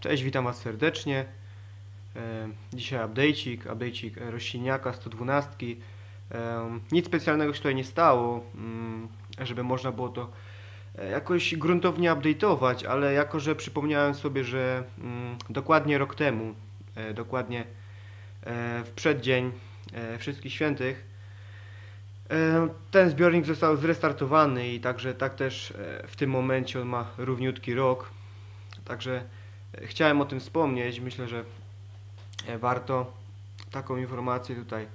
Cześć, witam Was serdecznie. E, Dzisiaj update'ik, update'ik rośliniaka 112. E, Nic specjalnego się tutaj nie stało, mm, żeby można było to e, jakoś gruntownie update'ować, ale jako, że przypomniałem sobie, że mm, dokładnie rok temu, dokładnie w przeddzień Wszystkich Świętych, ten zbiornik został zrestartowany i także tak też w tym momencie on ma równiutki rok. Także chciałem o tym wspomnieć. Myślę, że e, warto taką informację tutaj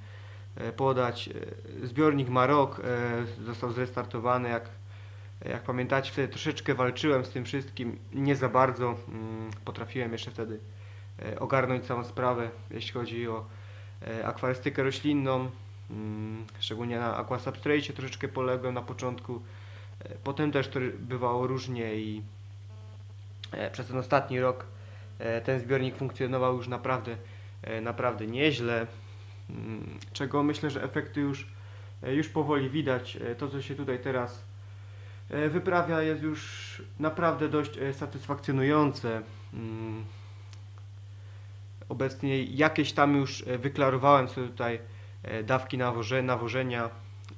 e, podać. E, Zbiornik ma rok, e, został zrestartowany. Jak, jak pamiętacie, wtedy troszeczkę walczyłem z tym wszystkim. Nie za bardzo mm, potrafiłem jeszcze wtedy ogarnąć całą sprawę, jeśli chodzi o akwarystykę roślinną. Mm, Szczególnie na aquasubstrate troszeczkę poległem na początku. Potem też to bywało różnie i przez ten ostatni rok e, ten zbiornik funkcjonował już naprawdę, e, naprawdę nieźle. Mm, Czego myślę, że efekty już, e, już powoli widać. E, To, co się tutaj teraz e, wyprawia, jest już naprawdę dość e, satysfakcjonujące. Mm, Obecnie jakieś tam już e, wyklarowałem sobie tutaj e, dawki nawoże, nawożenia.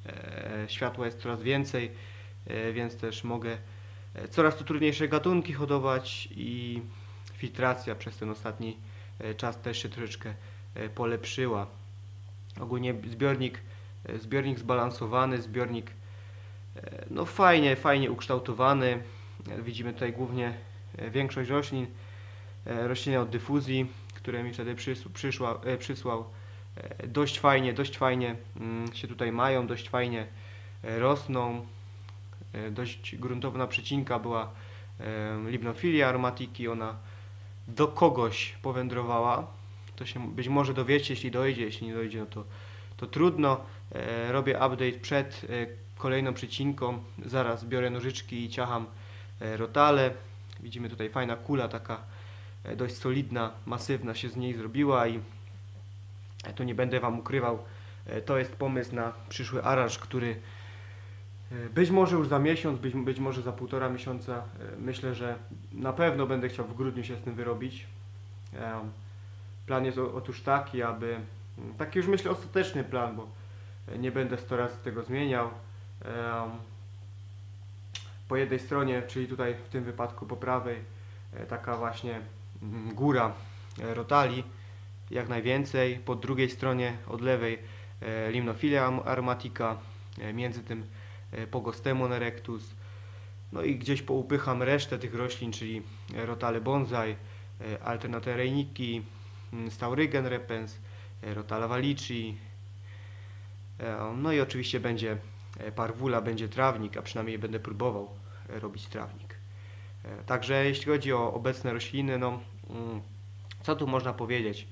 E, Światła jest coraz więcej, e, więc też mogę e, coraz to trudniejsze gatunki hodować i filtracja przez ten ostatni e, czas też się troszeczkę e, polepszyła. Ogólnie zbiornik, e, zbiornik zbalansowany, zbiornik e, no fajnie, fajnie ukształtowany. E, Widzimy tutaj głównie e, większość roślin, e, rośliny od dyfuzji, które mi wtedy przys- przyszła, e, przysłał. E, Dość fajnie, dość fajnie mm, się tutaj mają, dość fajnie e, rosną. E, Dość gruntowna przecinka była e, Libnofilia aromatiki, ona do kogoś powędrowała. To się być może dowiecie, jeśli dojdzie, jeśli nie dojdzie, no to, to trudno. E, Robię update przed kolejną przecinką. Zaraz biorę nożyczki i ciacham rotale. Widzimy tutaj fajna kula, taka dość solidna, masywna się z niej zrobiła i tu nie będę Wam ukrywał. To jest pomysł na przyszły aranż, który być może już za miesiąc, być, być może za półtora miesiąca. e, Myślę, że na pewno będę chciał w grudniu się z tym wyrobić. Em, Plan jest otóż taki, aby mm, taki już myślę ostateczny plan, bo e, nie będę 100 razy tego zmieniał. Po jednej stronie, czyli tutaj w tym wypadku po prawej, e, taka właśnie mm, góra e, rotali, jak najwięcej. Po drugiej stronie od lewej e, Limnophilia am- aromatica, e, między tym e, Pogostemon erectus. No i gdzieś poupycham resztę tych roślin, czyli e, rotale bonsai, e, alternate reiniki, mm, Staurigen repens, e, rotala valici. E, No i oczywiście będzie e, parvula, będzie trawnik, a przynajmniej będę próbował e, robić trawnik. E, Także jeśli chodzi o obecne rośliny, no mm, co tu można powiedzieć?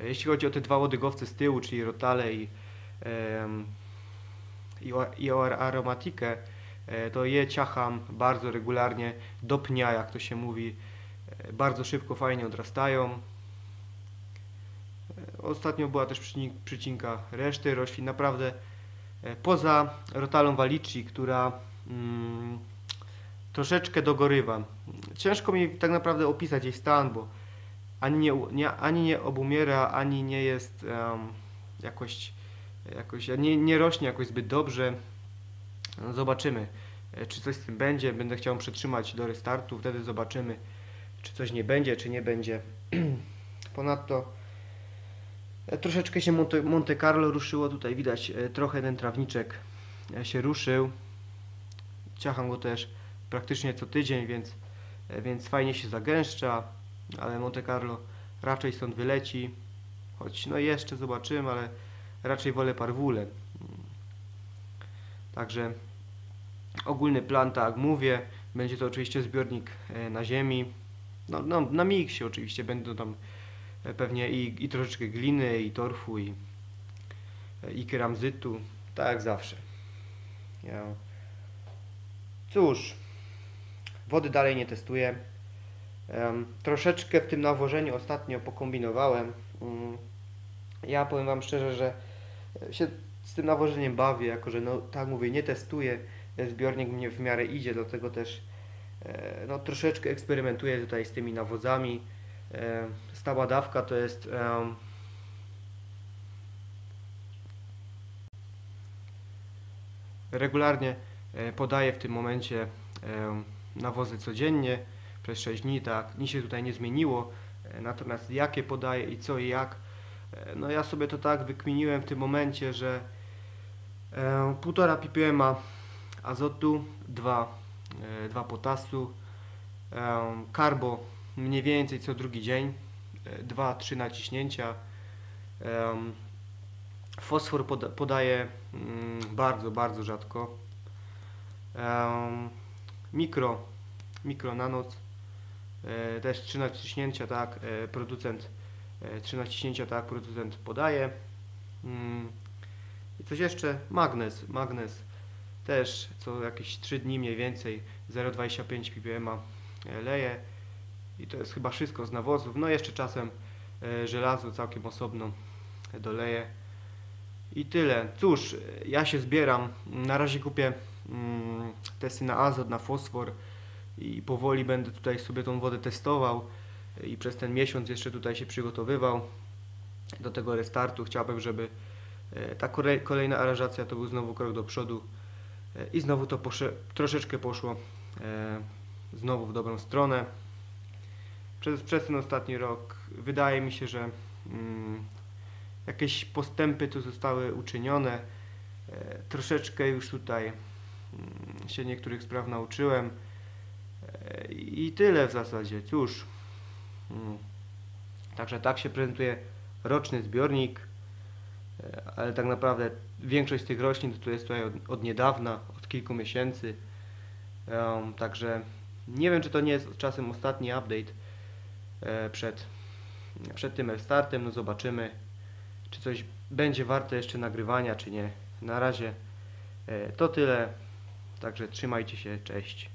E, Jeśli chodzi o te dwa łodygowce z tyłu, czyli rotale i, i, aromatikę, e, to je ciacham bardzo regularnie do pnia, jak to się mówi. E, Bardzo szybko, fajnie odrastają. E, Ostatnio była też przycin- przycinka reszty roślin. Naprawdę poza rotalą valici, która mm, troszeczkę dogorywa. Ciężko mi tak naprawdę opisać jej stan, bo ani nie, nie, ani nie obumiera, ani nie jest em, jakoś, jakoś nie, nie rośnie jakoś zbyt dobrze. No, zobaczymy, e, czy coś z tym będzie. Będę chciał przetrzymać do restartu, wtedy zobaczymy, czy coś nie będzie, czy nie będzie. Ponadto e, troszeczkę się Monte, Carlo ruszyło. Tutaj widać e, trochę ten trawniczek się ruszył. Ciacham go też praktycznie co tydzień, więc, więc fajnie się zagęszcza, ale Monte Carlo raczej stąd wyleci. Choć no jeszcze zobaczymy, ale raczej wolę parwulę. Także ogólny plan, tak jak mówię, będzie to oczywiście zbiornik e, na ziemi. No, no, na miksie oczywiście będą tam e, pewnie i, i troszeczkę gliny, i torfu, i, e, i keramzytu, tak jak zawsze. Ja. Cóż, wody dalej nie testuję. Em, troszeczkę w tym nawożeniu ostatnio pokombinowałem. Mm, Ja powiem Wam szczerze, że się z tym nawożeniem bawię, jako że no tak mówię, nie testuję. e, Zbiornik mnie w miarę idzie, dlatego też e, no troszeczkę eksperymentuję tutaj z tymi nawozami. E, Stała dawka to jest em, regularnie e, podaję w tym momencie em, nawozy codziennie przez 6 dni, tak, nic się tutaj nie zmieniło, E, natomiast jakie podaję i co i jak, e, no ja sobie to tak wykminiłem w tym momencie, że e, półtora ppm azotu, 2, e, 2 potasu, e, karbo mniej więcej co drugi dzień, 2-3 naciśnięcia, fosfor poda podaję mm, bardzo, bardzo rzadko, mikro, mikro na noc, e, też 3 naciśnięcia, tak, e, producent, e, 3 naciśnięcia, tak, producent podaje. Mm, I coś jeszcze, magnez, magnez też co jakieś 3 dni mniej więcej 0,25 ppm e, leje i to jest chyba wszystko z nawozów. No jeszcze czasem e, żelazo całkiem osobno doleję i tyle. Cóż, ja się zbieram. Na razie kupię mm, testy na azot, na fosfor i powoli będę tutaj sobie tą wodę testował i przez ten miesiąc jeszcze tutaj się przygotowywał do tego restartu. Chciałbym, żeby e, ta kolej- kolejna aranżacja to był znowu krok do przodu e, i znowu to troszeczkę poszło e, znowu w dobrą stronę. Przez, przez ten ostatni rok wydaje mi się, że mm, jakieś postępy tu zostały uczynione. Troszeczkę już tutaj mm, się niektórych spraw nauczyłem. I tyle w zasadzie. Cóż. Mm. Także tak się prezentuje roczny zbiornik. E, Ale tak naprawdę większość z tych roślin to jest tutaj od, od niedawna, od kilku miesięcy. Em, Także nie wiem, czy to nie jest czasem ostatni update e, przed, przed tym restartem. No zobaczymy, czy coś będzie warte jeszcze nagrywania, czy nie. Na razie e, to tyle. Także trzymajcie się, cześć.